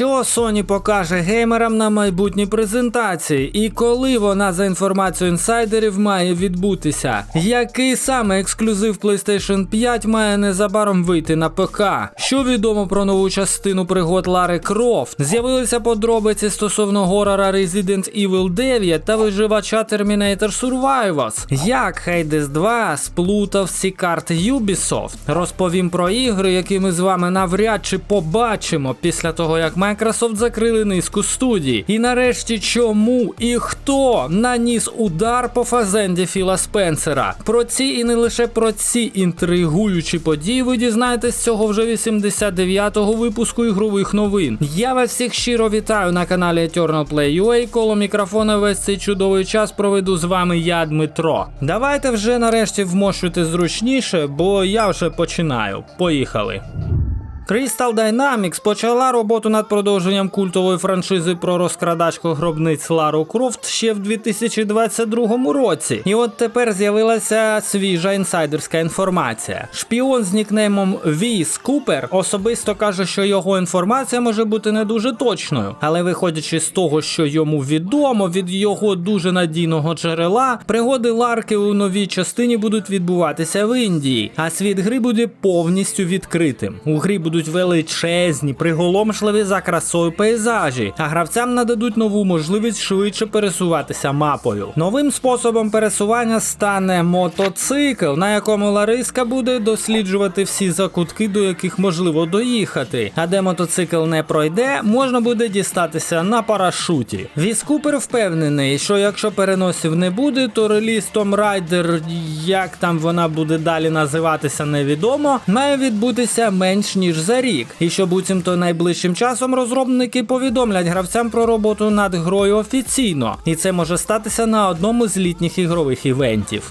Що Sony покаже геймерам на майбутній презентації, і коли вона за інформацією інсайдерів має відбутися? Який саме ексклюзив PlayStation 5 має незабаром вийти на ПК? Що відомо про нову частину пригод Лари Крофт? З'явилися подробиці стосовно горора Resident Evil 9 та виживача Terminator Survivors. Як Hades 2 сплутав всі карти Ubisoft? Розповім про ігри, які ми з вами навряд чи побачимо після того, як Microsoft закрили низку студій. І нарешті, чому і хто наніс удар по фазенді Філа Спенсера? Про ці і не лише про ці інтригуючі події ви дізнаєтесь цього вже 89-го випуску ігрових новин. Я вас всіх щиро вітаю на каналі Eternal Play UA. Коло мікрофона весь цей чудовий час проведу з вами я, Дмитро. Давайте вже нарешті вмощуйте зручніше, бо я вже починаю. Поїхали. Crystal Dynamics почала роботу над продовженням культової франшизи про розкрадачку гробниць Лару Крофт ще в 2022 році. І от тепер з'явилася свіжа інсайдерська інформація. Шпіон з нікнеймом Віс Купер особисто каже, що його інформація може бути не дуже точною, але виходячи з того, що йому відомо від його дуже надійного джерела, пригоди Ларки у новій частині будуть відбуватися в Індії, а світ гри буде повністю відкритим. У грі будуть величезні, приголомшливі за красою пейзажі, а гравцям нададуть нову можливість швидше пересуватися мапою. Новим способом пересування стане мотоцикл, на якому Лариска буде досліджувати всі закутки, до яких можливо доїхати. А де мотоцикл не пройде, можна буде дістатися на парашуті. Віскупер впевнений, що якщо переносів не буде, то реліз Tomb Raider, як там вона буде далі називатися, невідомо, має відбутися менш ніж за рік. І що буцімто найближчим часом розробники повідомлять гравцям про роботу над грою офіційно, і це може статися на одному з літніх ігрових івентів.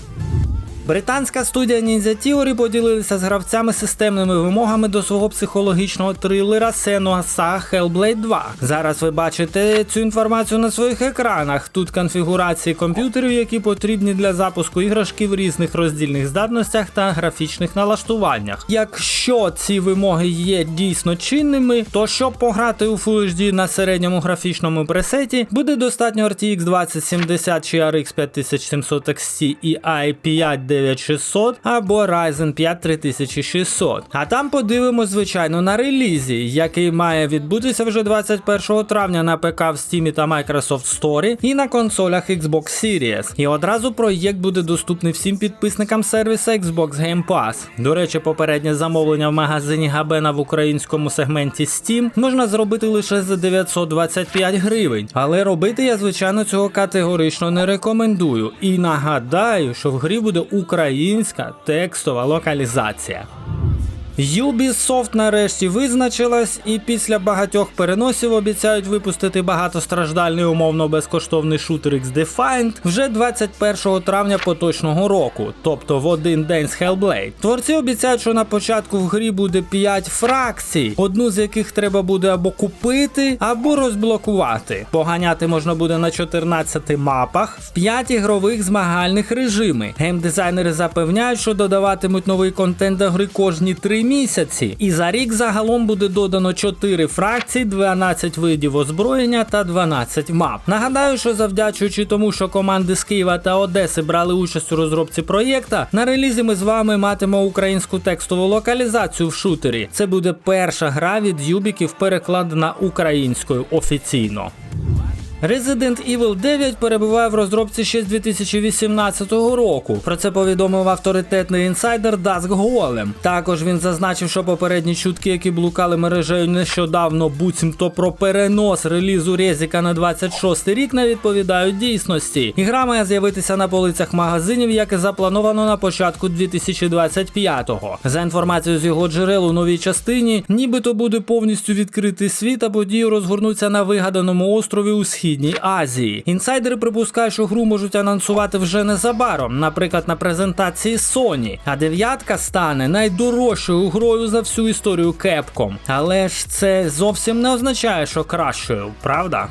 Британська студія Ninja Theory поділилися з гравцями системними вимогами до свого психологічного трилера Saga Hellblade 2. Зараз ви бачите цю інформацію на своїх екранах. Тут конфігурації комп'ютерів, які потрібні для запуску іграшки в різних роздільних здатностях та графічних налаштуваннях. Якщо ці вимоги є дійсно чинними, то щоб пограти у Full HD на середньому графічному пресеті, буде достатньо RTX 2070 чи RX 5700 XT і i5 9600 або Ryzen 5 3600. А там подивимось, звичайно, на релізі, який має відбутися вже 21 травня на ПК в Steam та Microsoft Store і на консолях Xbox Series. І одразу проєкт буде доступний всім підписникам сервіса Xbox Game Pass. До речі, попереднє замовлення в магазині Габена в українському сегменті Steam можна зробити лише за 925 гривень. Але робити я, звичайно, цього категорично не рекомендую. І нагадаю, що в грі буде українська текстова локалізація. Ubisoft нарешті визначилась і після багатьох переносів обіцяють випустити багатостраждальний умовно безкоштовний шутер X-Defined вже 21 травня поточного року, тобто в один день з Hellblade. Творці обіцяють, що на початку в грі буде 5 фракцій, одну з яких треба буде або купити, або розблокувати. Поганяти можна буде на 14 мапах в 5 ігрових змагальних режими. Геймдизайнери запевняють, що додаватимуть новий контент до гри кожні 3 місяці. І за рік загалом буде додано 4 фракції, 12 видів озброєння та 12 мап. Нагадаю, що завдячуючи тому, що команди з Києва та Одеси брали участь у розробці проєкта, на релізі ми з вами матимемо українську текстову локалізацію в шутері. Це буде перша гра від Юбіків перекладена українською офіційно. Resident Evil 9 перебуває в розробці ще з 2018 року. Про це повідомив авторитетний інсайдер Dusk Golem. Також він зазначив, що попередні чутки, які блукали мережею нещодавно, буцімто про перенос релізу Резіка на 26 рік, не відповідають дійсності. Ігра має з'явитися на полицях магазинів, як і заплановано на початку 2025-го. За інформацією з його джерел у новій частині, нібито буде повністю відкритий світ, а події розгорнуться на вигаданому острові у схід. Східній Азії. Інсайдери припускають, що гру можуть анонсувати вже незабаром, наприклад, на презентації Sony. А дев'ятка стане найдорожчою грою за всю історію Capcom. Але ж це зовсім не означає, що кращою, правда?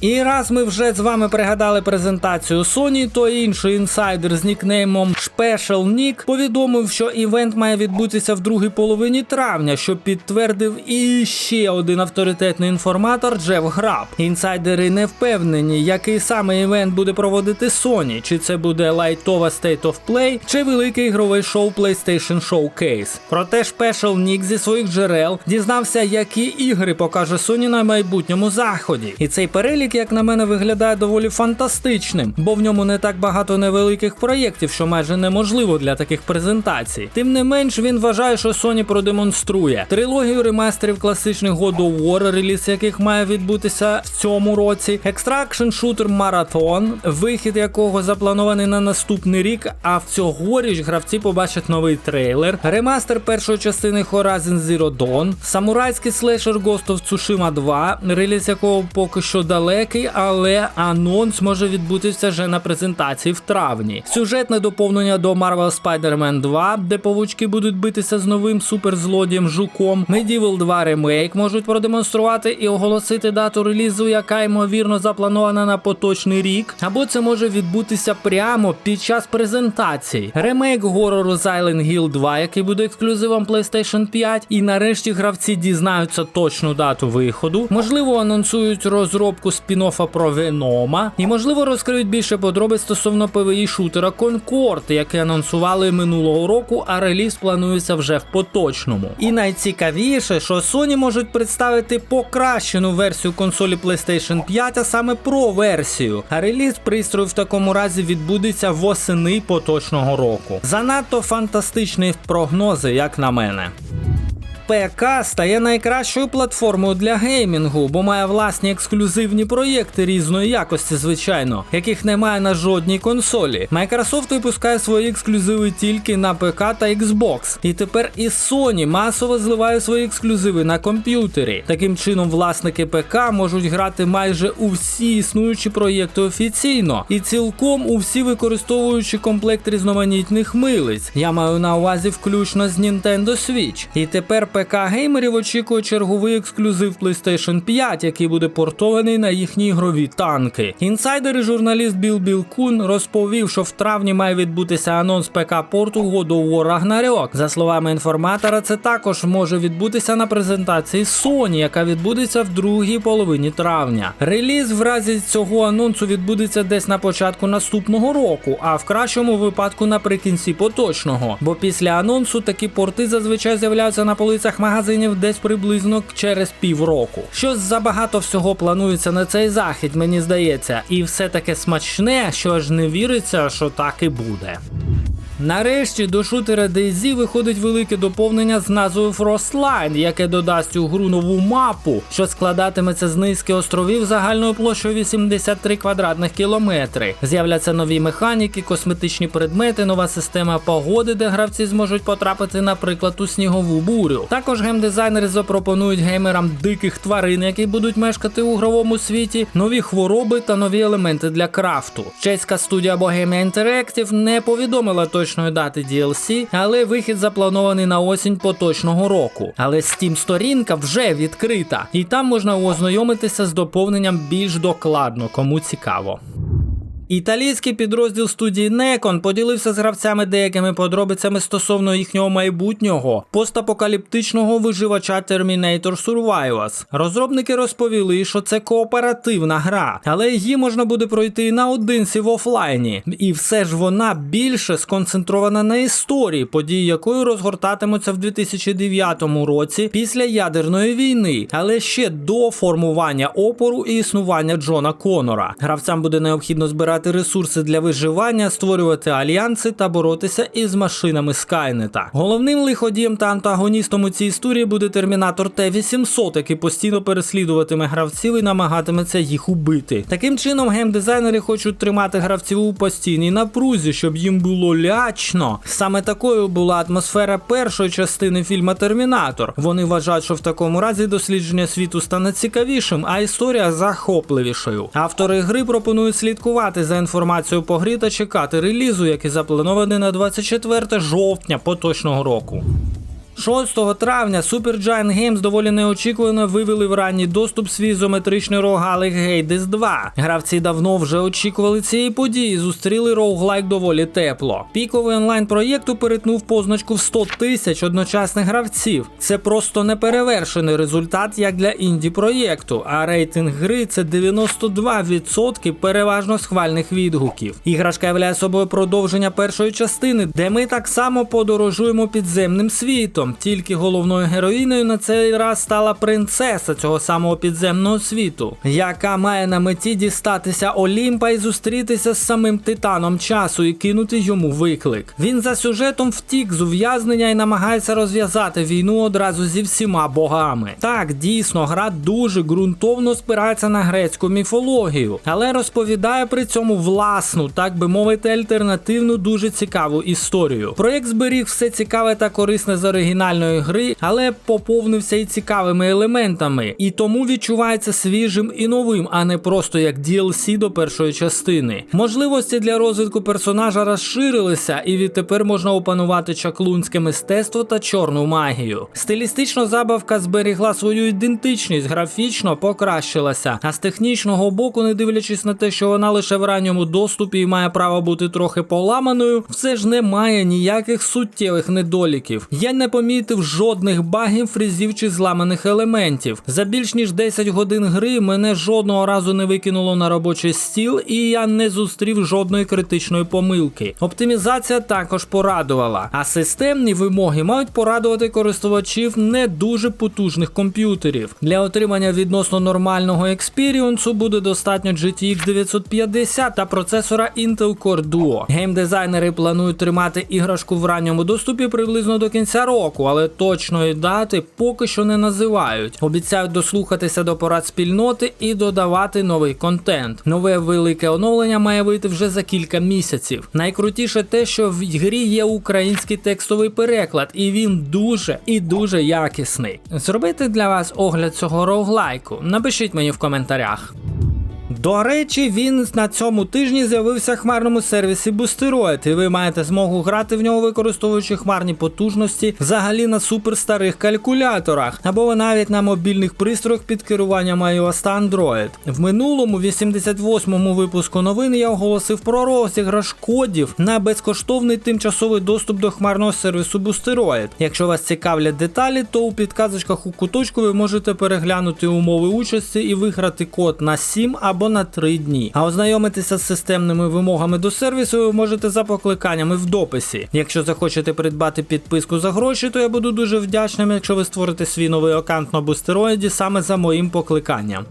І раз ми вже з вами пригадали презентацію Sony, то інший інсайдер з нікнеймом Special Nick повідомив, що івент має відбутися в другій половині травня, що підтвердив і ще один авторитетний інформатор Джеф Граб. Інсайдери не впевнені, який саме івент буде проводити Sony, чи це буде лайтова State of Play, чи великий ігровий шоу PlayStation Showcase. Проте Special Nick зі своїх джерел дізнався, які ігри покаже Sony на майбутньому заході. І цей перелік, як на мене, виглядає доволі фантастичним, бо в ньому не так багато невеликих проєктів, що майже неможливо для таких презентацій. Тим не менш, він вважає, що Sony продемонструє трилогію ремастерів класичних God of War, реліз яких має відбутися в цьому році, Extraction Shooter Marathon, вихід якого запланований на наступний рік. А в цьогоріч гравці побачать новий трейлер, ремастер першої частини Horizon Zero Dawn, самурайський слешер Ghost of Tsushima 2, реліз якого поки що далекий, але анонс може відбутися вже на презентації в травні. Сюжетне доповнення до Marvel Spider-Man 2, де павучки будуть битися з новим суперзлодієм Жуком. Medieval 2 ремейк можуть продемонструвати і оголосити дату релізу, яка ймовірно запланована на поточний рік. Або це може відбутися прямо під час презентації. Ремейк горору Silent Hill 2, який буде ексклюзивом PlayStation 5. І нарешті гравці дізнаються точну дату виходу. Можливо, анонсують розробку спін-оффа про Венома. І можливо розкриють більше подробиць стосовно PvE шутера Concord, який анонсували минулого року, а реліз планується вже в поточному. І найцікавіше, що Sony можуть представити покращену версію консолі PlayStation 5, а саме Pro версію. А реліз пристрою в такому разі відбудеться восени поточного року. Занадто фантастичні прогнози, як на мене. ПК стає найкращою платформою для геймінгу, бо має власні ексклюзивні проєкти різної якості, звичайно, яких немає на жодній консолі. Microsoft випускає свої ексклюзиви тільки на ПК та Xbox. І тепер і Sony масово зливає свої ексклюзиви на комп'ютері. Таким чином, власники ПК можуть грати майже у всі існуючі проєкти офіційно і цілком у всі використовуючи комплект різноманітних милиць. Я маю на увазі включно з Nintendo Switch. І тепер ПК геймерів очікує черговий ексклюзив PlayStation 5, який буде портований на їхні ігрові танки. Інсайдер і журналіст Біл Біл Кун розповів, що в травні має відбутися анонс ПК порту God of War Ragnarok. За словами інформатора, це також може відбутися на презентації Sony, яка відбудеться в другій половині травня. Реліз в разі цього анонсу відбудеться десь на початку наступного року, а в кращому випадку наприкінці поточного. Бо після анонсу такі порти зазвичай з'являються на полицях магазинів десь приблизно через півроку. Щось забагато всього планується на цей захід, мені здається, і все таке смачне, що аж не віриться, що так і буде. Нарешті до шутера DayZ виходить велике доповнення з назвою Frostline, яке додасть у гру нову мапу, що складатиметься з низки островів загальною площею 83 квадратних кілометри. З'являться нові механіки, косметичні предмети, нова система погоди, де гравці зможуть потрапити, наприклад, у снігову бурю. Також геймдизайнери запропонують геймерам диких тварин, які будуть мешкати у ігровому світі, нові хвороби та нові елементи для крафту. Чеська студія Bohemia Interactive не повідомила точної дати DLC, але вихід запланований на осінь поточного року. Але Steam сторінка вже відкрита, і там можна ознайомитися з доповненням більш докладно, кому цікаво. Італійський підрозділ студії Некон поділився з гравцями деякими подробицями стосовно їхнього майбутнього постапокаліптичного виживача Terminator Survivors. Розробники розповіли, що це кооперативна гра, але її можна буде пройти і наодинці в офлайні. І все ж вона більше сконцентрована на історії, події якої розгортатимуться в 2009 році після ядерної війни, але ще до формування опору і існування Джона Конора. Гравцям буде необхідно збирати ресурси для виживання, створювати альянси та боротися із машинами Скайнета. Головним лиходієм та антагоністом у цій історії буде термінатор Т-800, який постійно переслідуватиме гравців і намагатиметься їх убити. Таким чином, геймдизайнери хочуть тримати гравців у постійній напрузі, щоб їм було лячно. Саме такою була атмосфера першої частини фільма Термінатор. Вони вважають, що в такому разі дослідження світу стане цікавішим, а історія захопливішою. Автори гри пропонують слідкувати за інформацією по грі та чекати релізу, який запланований на 24 жовтня поточного року. 6 травня Supergiant Games доволі неочікувано вивели в ранній доступ свій ізометричний рогалик Hades 2. Гравці давно вже очікували цієї події, зустріли роуглайк доволі тепло. Піковий онлайн проєкту перетнув позначку в 100 тисяч одночасних гравців. Це просто неперевершений результат як для інді проєкту, а рейтинг гри це 92% переважно схвальних відгуків. Іграшка являє собою продовження першої частини, де ми так само подорожуємо підземним світом. Тільки головною героїною на цей раз стала принцеса цього самого підземного світу, яка має на меті дістатися Олімпа і зустрітися з самим титаном часу і кинути йому виклик. Він за сюжетом втік з ув'язнення і намагається розв'язати війну одразу зі всіма богами. Так, дійсно, гра дуже ґрунтовно спирається на грецьку міфологію, але розповідає при цьому власну, так би мовити, альтернативну, дуже цікаву історію. Проєкт зберіг все цікаве та корисне з оригінальної гри, але поповнився і цікавими елементами, і тому відчувається свіжим і новим, а не просто як DLC до першої частини. Можливості для розвитку персонажа розширилися, і відтепер можна опанувати чаклунське мистецтво та чорну магію. Стилістично забавка зберігла свою ідентичність, графічно покращилася, а з технічного боку, не дивлячись на те, що вона лише в ранньому доступі і має право бути трохи поламаною, все ж не має ніяких суттєвих недоліків. Я не помітив жодних багів, фрізів чи зламаних елементів. За більш ніж 10 годин гри мене жодного разу не викинуло на робочий стіл, і я не зустрів жодної критичної помилки. Оптимізація також порадувала, а системні вимоги мають порадувати користувачів не дуже потужних комп'ютерів. Для отримання відносно нормального експіріонсу буде достатньо GTX 950 та процесора Intel Core Duo. Геймдизайнери планують тримати іграшку в ранньому доступі приблизно до кінця року, але точної дати поки що не називають. Обіцяють дослухатися до порад спільноти і додавати новий контент. Нове велике оновлення має вийти вже за кілька місяців. Найкрутіше те, що в грі є український текстовий переклад, і він дуже і дуже якісний. Зробити для вас огляд цього роуглайку. Напишіть мені в коментарях. До речі, він на цьому тижні з'явився в хмарному сервісі Boosteroid, і ви маєте змогу грати в нього, використовуючи хмарні потужності взагалі на суперстарих калькуляторах, або навіть на мобільних пристроях під керуванням iOS та Android. В минулому 88-му випуску новин я оголосив про розіграш кодів на безкоштовний тимчасовий доступ до хмарного сервісу Boosteroid. Якщо вас цікавлять деталі, то у підказочках у куточку ви можете переглянути умови участі і виграти код на 7 або на 3 дні. А ознайомитися з системними вимогами до сервісу ви можете за покликаннями в дописі. Якщо захочете придбати підписку за гроші, то я буду дуже вдячним, якщо ви створите свій новий аккаунт на бустероїді саме за моїм покликанням.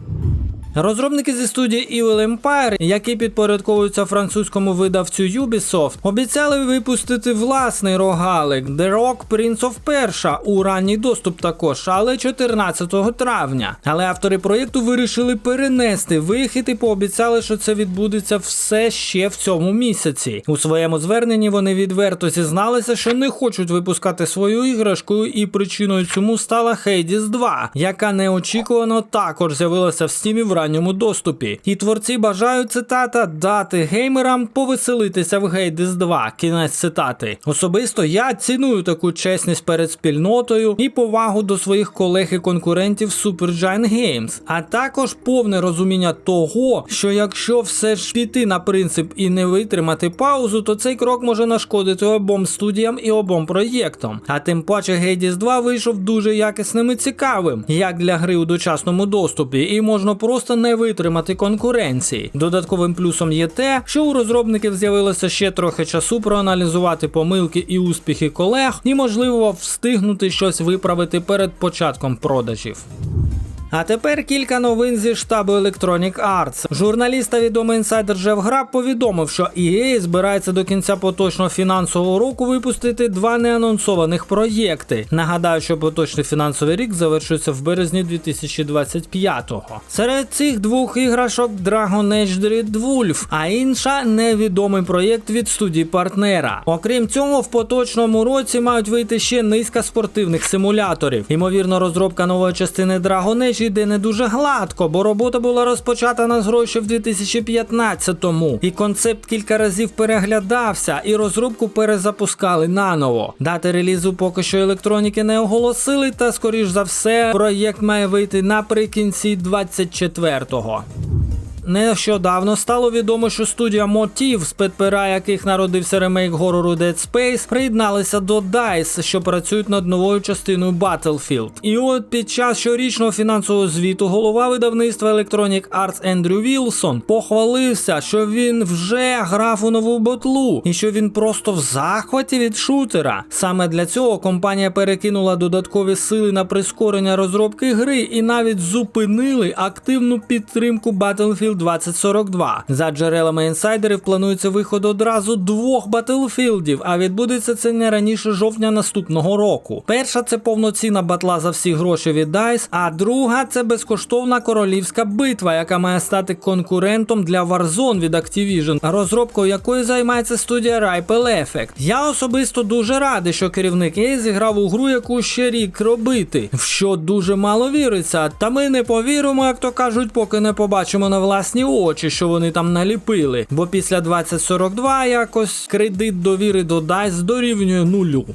Розробники зі студії Evil Empire, які підпорядковуються французькому видавцю Ubisoft, обіцяли випустити власний рогалик The Rock Prince of Persia у ранній доступ також, але 14 травня. Але автори проєкту вирішили перенести вихід і пообіцяли, що це відбудеться все ще в цьому місяці. У своєму зверненні вони відверто зізналися, що не хочуть випускати свою іграшку, і причиною цьому стала Hades 2, яка неочікувано також з'явилася в стімі в ранньому доступі. І творці бажають цитата дати геймерам повеселитися в Hades 2. Кінець цитати. Особисто я ціную таку чесність перед спільнотою і повагу до своїх колег і конкурентів Supergiant Games, а також повне розуміння того, що якщо все ж піти на принцип і не витримати паузу, то цей крок може нашкодити обом студіям і обом проєктам. А тим паче Hades 2 вийшов дуже якісним і цікавим, як для гри у дочасному доступі, і можна просто не витримати конкуренції. Додатковим плюсом є те, що у розробників з'явилося ще трохи часу проаналізувати помилки і успіхи колег, і можливо встигнути щось виправити перед початком продажів. А тепер кілька новин зі штабу Electronic Arts. Журналіст та відомий інсайдер Джеф повідомив, що EA збирається до кінця поточного фінансового року випустити два неанонсованих проєкти. Нагадаю, що поточний фінансовий рік завершується в березні 2025-го. Серед цих двох іграшок Dragon Age Dread Wolf, а інша невідомий проєкт від студії партнера. Окрім цього, в поточному році мають вийти ще низка спортивних симуляторів. Ймовірно, розробка нової частини Dragon Age іде не дуже гладко, бо робота була розпочата на гроші в 2015-му, і концепт кілька разів переглядався, і розробку перезапускали наново. Дати релізу поки що електроніки не оголосили, та скоріш за все проєкт має вийти наприкінці 24-го. Нещодавно стало відомо, що студія Motiv, з підпера яких народився ремейк горору Dead Space, приєдналися до DICE, що працюють над новою частиною Battlefield. І от під час щорічного фінансового звіту голова видавництва Electronic Arts Ендрю Вілсон похвалився, що він вже грав у нову ботлу і що він просто в захваті від шутера. Саме для цього компанія перекинула додаткові сили на прискорення розробки гри і навіть зупинили активну підтримку Battlefield 2042. За джерелами інсайдерів планується виход одразу двох Батлфілдів, а відбудеться це не раніше жовтня наступного року. Перша це повноцінна батла за всі гроші від DICE, а друга це безкоштовна королівська битва, яка має стати конкурентом для Warzone від Activision, розробкою якої займається студія Ripple Effect. Я особисто дуже радий, що керівник EA зіграв у гру, яку ще рік робити, в що дуже мало віриться. Та ми не повіримо, як то кажуть, поки не побачимо на власні очі, що вони там наліпили. Бо після 2042 якось кредит довіри до DICE дорівнює нулю.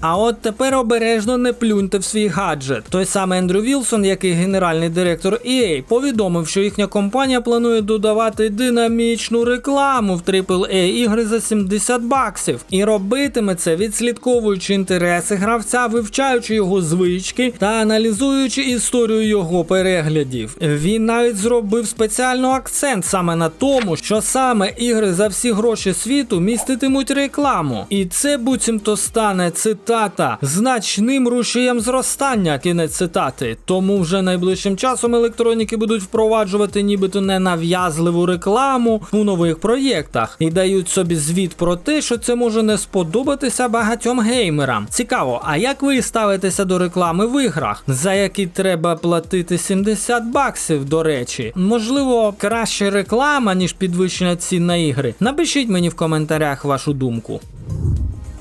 А от тепер обережно не плюньте в свій гаджет. Той самий Ендрю Вілсон, який генеральний директор EA, повідомив, що їхня компанія планує додавати динамічну рекламу в AAA ігри за 70 баксів. І робитиме це, відслідковуючи інтереси гравця, вивчаючи його звички та аналізуючи історію його переглядів. Він навіть зробив спеціально акцент саме на тому, що саме ігри за всі гроші світу міститимуть рекламу. І це буцімто стане цитатою цитата значним рушієм зростання. Кінець цитати. Тому вже найближчим часом електроніки будуть впроваджувати нібито ненав'язливу рекламу у нових проєктах і дають собі звіт про те, що це може не сподобатися багатьом геймерам. Цікаво, а як ви ставитеся до реклами в іграх, за які треба платити 70 баксів, до речі? Можливо, краще реклама, ніж підвищення цін на ігри. Напишіть мені в коментарях вашу думку.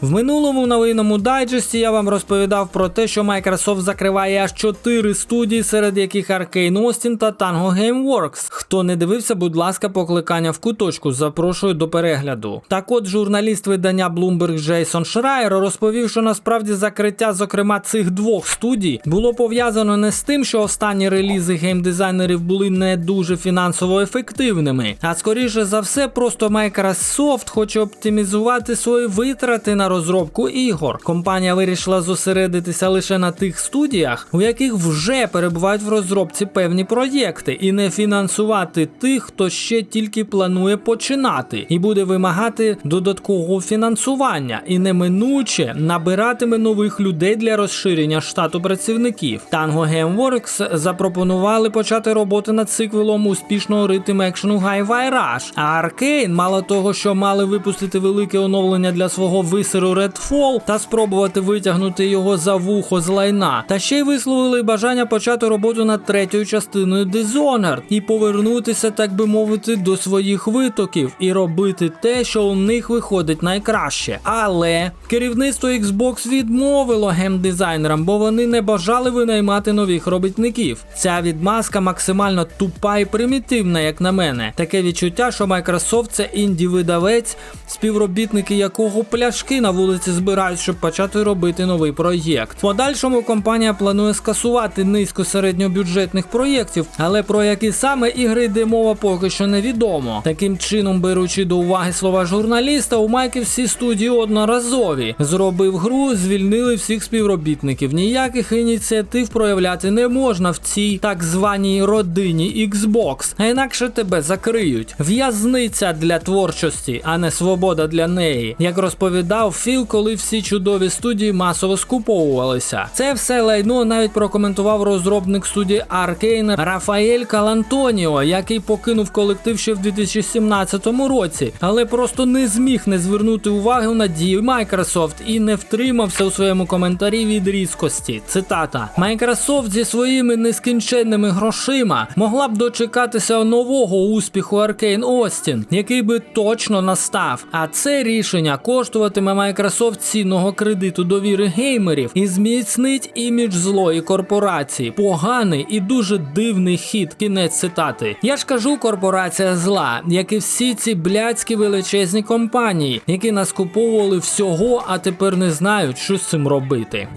В минулому новинному дайджесті я вам розповідав про те, що Microsoft закриває аж 4 студії, серед яких Arcane Austin та Tango Gameworks. Хто не дивився, будь ласка, покликання в куточку, запрошую до перегляду. Так от журналіст видання Bloomberg Джейсон Шрайер розповів, що насправді закриття, зокрема цих двох студій, було пов'язано не з тим, що останні релізи геймдизайнерів були не дуже фінансово ефективними, а скоріше за все, просто Microsoft хоче оптимізувати свої витрати на розробку ігор. Компанія вирішила зосередитися лише на тих студіях, у яких вже перебувають в розробці певні проєкти, і не фінансувати тих, хто ще тільки планує починати, і буде вимагати додаткового фінансування, і неминуче набиратиме нових людей для розширення штату працівників. Tango Gameworks запропонували почати роботу над сиквелом успішного ритм екшену Hi-Fi Rush, а Arkane, мало того, що мали випустити велике оновлення для свого висеру Redfall та спробувати витягнути його за вухо з лайна. Та ще й висловили бажання почати роботу над третьою частиною Dishonored і повернутися, так би мовити, до своїх витоків і робити те, що у них виходить найкраще. Але керівництво Xbox відмовило геймдизайнерам, бо вони не бажали винаймати нових робітників. Ця відмазка максимально тупа і примітивна, як на мене. Таке відчуття, що Microsoft це інді-видавець, співробітники якого пляшки на вулиці збирають, щоб почати робити новий проєкт. В подальшому компанія планує скасувати низку середньобюджетних проєктів, але про які саме ігри йде мова поки що невідомо. Таким чином, беручи до уваги слова журналіста, у Майки всі студії одноразові. Зробив гру, звільнили всіх співробітників. Ніяких ініціатив проявляти не можна в цій так званій родині Xbox, а інакше тебе закриють. В'язниця для творчості, а не свобода для неї. Як розповідав Філ, коли всі чудові студії масово скуповувалися. Це все лайно навіть прокоментував розробник студії Arkane Рафаель Калантоніо, який покинув колектив ще в 2017 році, але просто не зміг не звернути уваги на дії Microsoft і не втримався у своєму коментарі від різкості. Цитата: Microsoft зі своїми нескінченними грошима могла б дочекатися нового успіху Arkane Austin, який би точно настав. А це рішення коштуватиме Microsoft цінного кредиту довіри геймерів і зміцнить імідж злої корпорації. Поганий і дуже дивний хід. Кінець цитати. Я ж кажу, корпорація зла, як і всі ці блядські величезні компанії, які нас куповували всього, а тепер не знають, що з цим робити.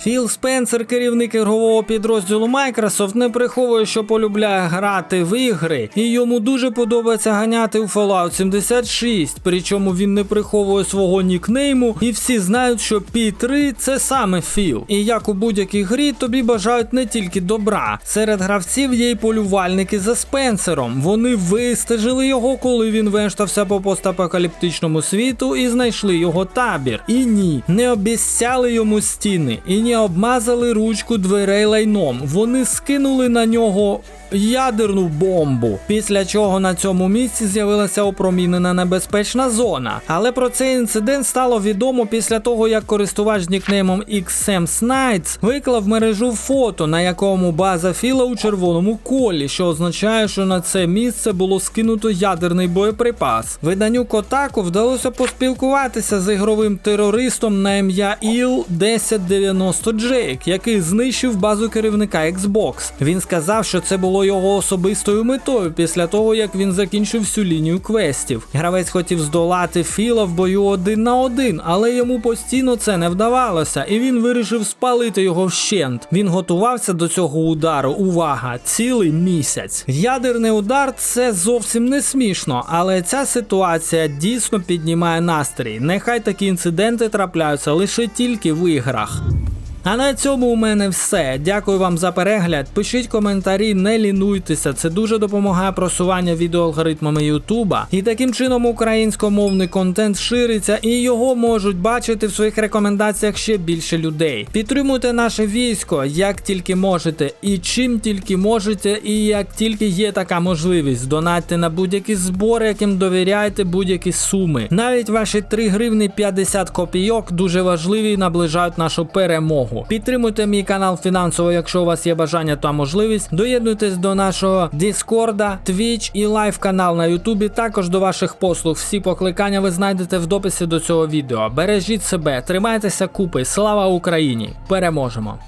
Філ Спенсер, керівник ігрового підрозділу Microsoft, не приховує, що полюбляє грати в ігри, і йому дуже подобається ганяти у Fallout 76. Причому він не приховує свого нікнейму, і всі знають, що P3 це саме Філ. І як у будь-якій грі, тобі бажають не тільки добра. Серед гравців є й полювальники за Спенсером. Вони вистежили його, коли він вештався по постапокаліптичному світу і знайшли його табір. І ні, не обіцяли йому стіни. І не обмазали ручку дверей лайном. Вони скинули на нього ядерну бомбу. Після чого на цьому місці з'явилася опромінена небезпечна зона. Але про цей інцидент стало відомо після того, як користувач нікнеймом XM Snides виклав мережу фото, на якому база Філа у червоному колі, що означає, що на це місце було скинуто ядерний боєприпас. Виданню Котаку вдалося поспілкуватися з ігровим терористом на ім'я Іл 1090 Джейк, який знищив базу керівника Xbox. Він сказав, що це було його особистою метою після того, як він закінчив всю лінію квестів. Гравець хотів здолати Філа в бою один на один, але йому постійно це не вдавалося, і він вирішив спалити його вщент. Він готувався до цього удару. Увага! Цілий місяць. Ядерний удар це зовсім не смішно, але ця ситуація дійсно піднімає настрій. Нехай такі інциденти трапляються лише тільки в іграх. А на цьому у мене все. Дякую вам за перегляд. Пишіть коментарі, не лінуйтеся. Це дуже допомагає просування відеоалгоритмами Ютуба. І таким чином українськомовний контент шириться, і його можуть бачити в своїх рекомендаціях ще більше людей. Підтримуйте наше військо як тільки можете, і чим тільки можете, і як тільки є така можливість. Донатьте на будь-які збори, яким довіряєте будь-які суми. Навіть ваші 3 гривні 50 копійок дуже важливі і наближають нашу перемогу. Підтримуйте мій канал фінансово, якщо у вас є бажання та можливість. Доєднуйтесь до нашого Діскорда, Twitch і лайв канал на Ютубі. Також до ваших послуг. Всі покликання ви знайдете в дописі до цього відео. Бережіть себе, тримайтеся купи. Слава Україні! Переможемо!